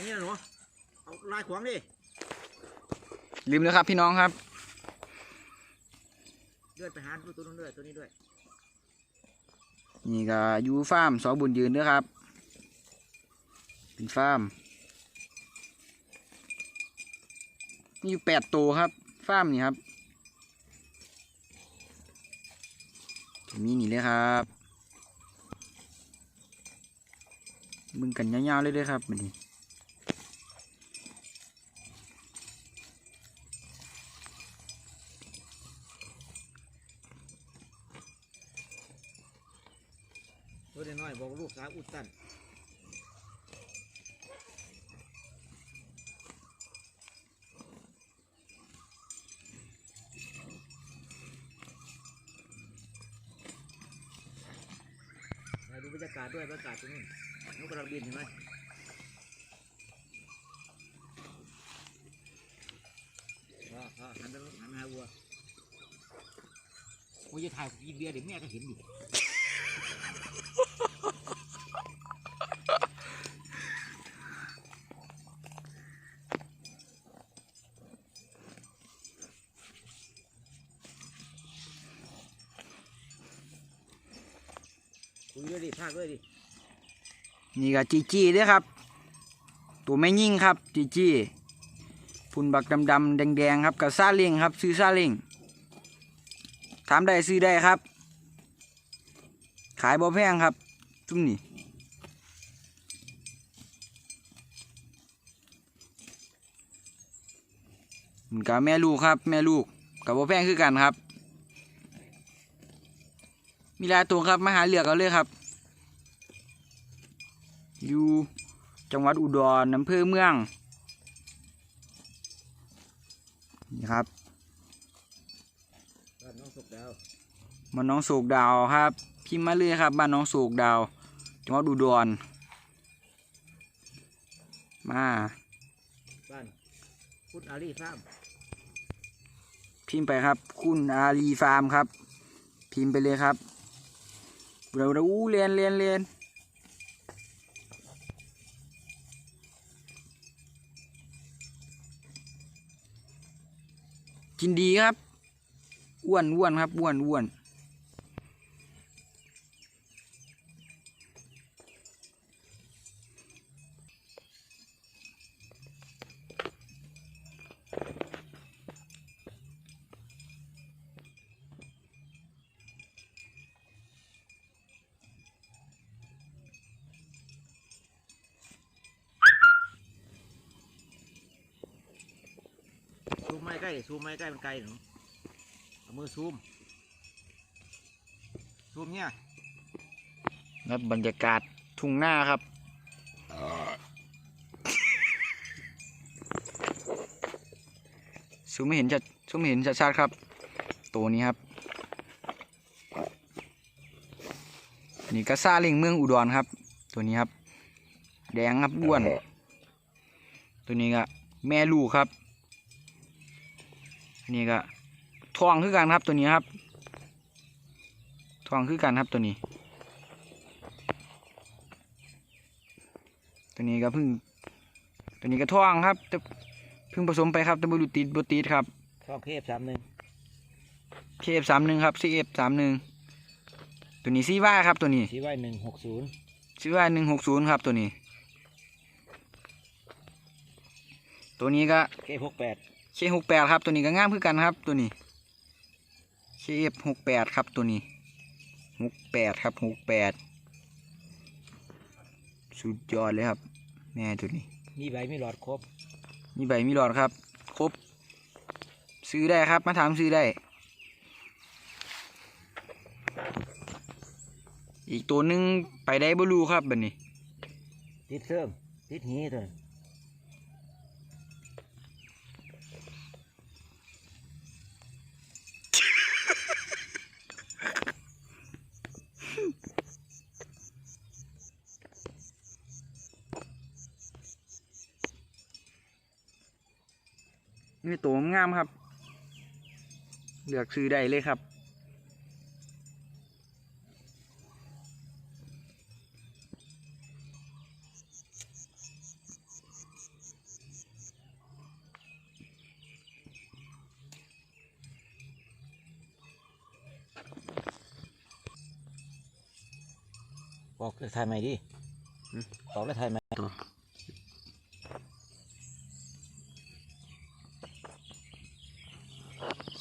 อย่างนี้นะหนูเอาลายขวางดิลืมแล้วครับ พี่น้องครับเลื่อนไปหาดูตัวนู้นด้วยตัวนี้ด้วยนี่ก็อยู่ฟาร์มสอบุญยืนเด้อครับ เป็นฟาร์มมีอยู่แปดตัวครับฟาร์มนี่ครับจะมีนี่เลยครับมึงกันยาวๆเลยเด้อครับบัดนี้ ตัวน้อยบอกลูกสาวอุดตันดูบรรยากาศด้วยบรรยากาศตรงนู้นกกระบินเห็นไหมอ่าอ่าหันไปหันมาหาวัวโอ้ยจะถ่ายกินเบียร์เดี๋ยวแม่ก็เห็นอยู่ คุยด้วยดิพากด้วยดินี่ก็จีจี้เด้อครับ ตัวไม่ยิ่งครับจีจี้ฝุ่นบักดำๆแดงๆครับกับซาเล้งครับ ซื้อซาเล้งถามได้ซื้อได้ครับ ขายบ่แพงครับ จุ่มนี่มันกับแม่ลูกครับ แม่ลูกกับบ่แพงคือกันครับ มีหลายตัวครับมาหาเลือกเอาเลยครับ อยู่จังหวัดอุดรอำเภอเมืองนี่ครับบ้านน้องสุกดาวบ้านน้องโศกดาวครับ พิมพ์มาเลยครับ บ้านน้องโศกดาวจังหวัดอุดรมาบ้านพุทธอารีฟาร์มพิมพ์ไปครับ คุณอารีฟาร์มครับ พิมพ์ไปเลยครับเราเราอู้เรียนเรียนเรียนกินดีครับอ้วนอ้วนครับอ้วนอ้วนซูม ไม่ใกล้ซูมไม่ใกล้มันไกลหนูเอามือซูม ซูมเนี่ยครับบรรยากาศทุ่งหน้าครับ ซูมไม่เห็นชัดซูมไม่เห็นชัดๆครับ ตัวนี้ครับ นี่ก็ซาเลิงเมืองอุดรครับ ตัวนี้ครับ แดงครับอ้วน ตัวนี้ก็แม่ลูกครับอั นนี้ก็ทองคือกันครับตัวนี้ครับ ทองคือกันครับตัวนี้ ตัวนี้ก็เพิ่ง ตัวนี้ก็ทองครับแต่เพิ่งผสมไปครับแต่บรูติดบติดครับช่องเคฟสามหนึ่งเคฟสามหนึ่งครับซีเอฟสามหนึ่งตัวนี้ซีว่าครับตัวนี้ชี้ไว้หนึ่งหกศูนย์ซีว่าหนึ่งหกศูนย์ครับตัวนี้ ตัวนี้ก็เคหกแปด เคหกแปดครับตัวนี้ก็งามคือกันครับตัวนี้เคเอฟหกแปดครับตัวนี้หกแปดครับหกแปดสุดยอดเลยครับ แม่ตัวนี้ มีใบมีหลอดครบ มีใบมีหลอดครับ ครบ ซื้อได้ครับมาถามซื้อได้ อีกตัวหนึงไปได้บ่รู้ครับบัดนี้ ติดเสื่อมติดหีตัวนั้ นี่ตัวงามครับ เลือกซื้อได้เลยครับบอกจะทไทยไหมดิบอกจะทไทยไหม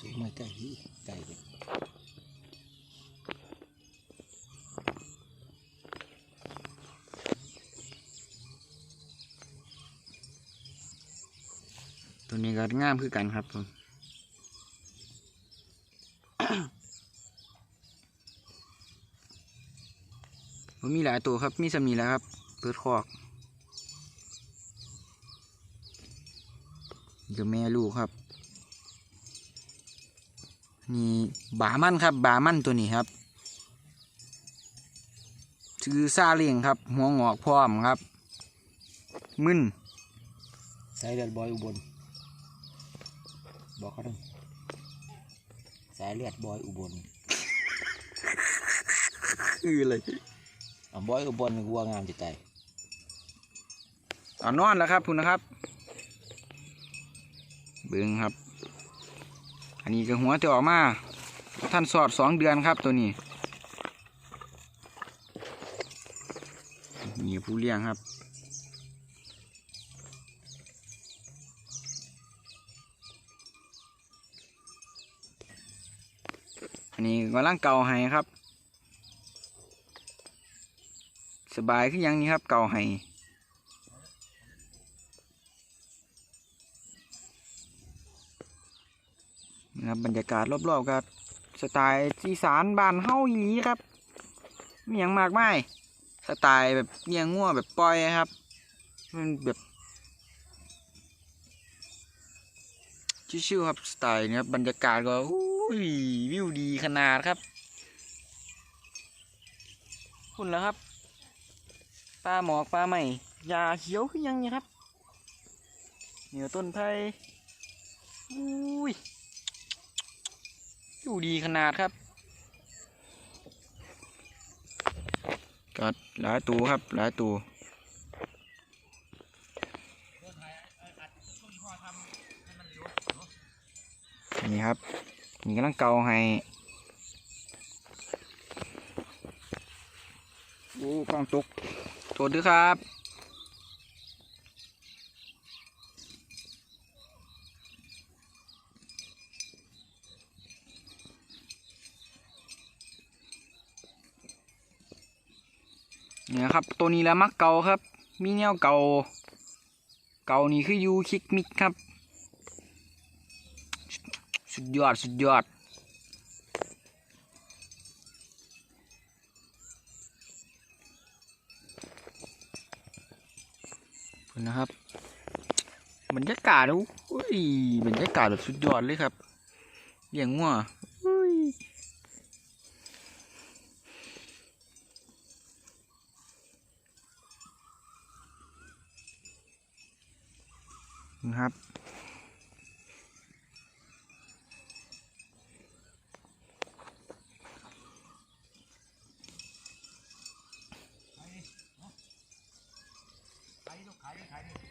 ตัวซูมไม่ใกล้ดิใกล้เลยตัวนี้ก็งามคือกันครับผมผมมีหลายตัวครับ มีสมีแล้วครับ เปิดคอกเดี๋ยวแม่ลูกครับ นี่บามันครับ บามันตัวนี้ครับชื่อซาเลียงครับ หัวงอกพร้อมครับ มึนสายเลือดบอยอุบลบอกเขาด้วยสายเลือดบอยอุบลคืออะไรอะบอยอุบลวัวงามจิตใจเอานอนแล้วครับคุณนะครับ เบิ้งครับอั นนี้ก็หัวจะออกมาท่านสอดสองเดือนครับตัวนี้นี่ผู้เลี้ยงครับอันนี้กำลังเก่าให้ครับ สบายขึ้นยังนี้ครับเก่าให้ บรรยากาศรอบๆครับสไตล์อีสานบ้านเฮาอีหลีครับมีอย่างมากมายสไตล์แบบเลี้ยงงัวแบบปล่อยครับ มันแบบชิวๆครับสไตล์นี้ครับบรรยากาศก็อุ้ยวิวดีขนาดครับคุณแล้วครับปลาหมอกปลาใหม่ยาเขียวคือยังเนี่ยครับ เหนือต้นไผ่อุ้ย อยู่ดีขนาดครับก็หลายตัวครับ หลายตัวนี่ครับนี่กำลังเกาให้โอ้กล้องตกโทษด้วยครับ เนี่ยครับ ตัวนี้แหละมักเกาครับ มีแนวเกาเกานี่คือยูคิกมิกครับ สุดยอด สุดยอดนะครับ บรรยากาศโอ้ยบรรยากาศแบบสุดยอดเลยครับเลี้ยงงัว นะครับ ขายลูกขายขาย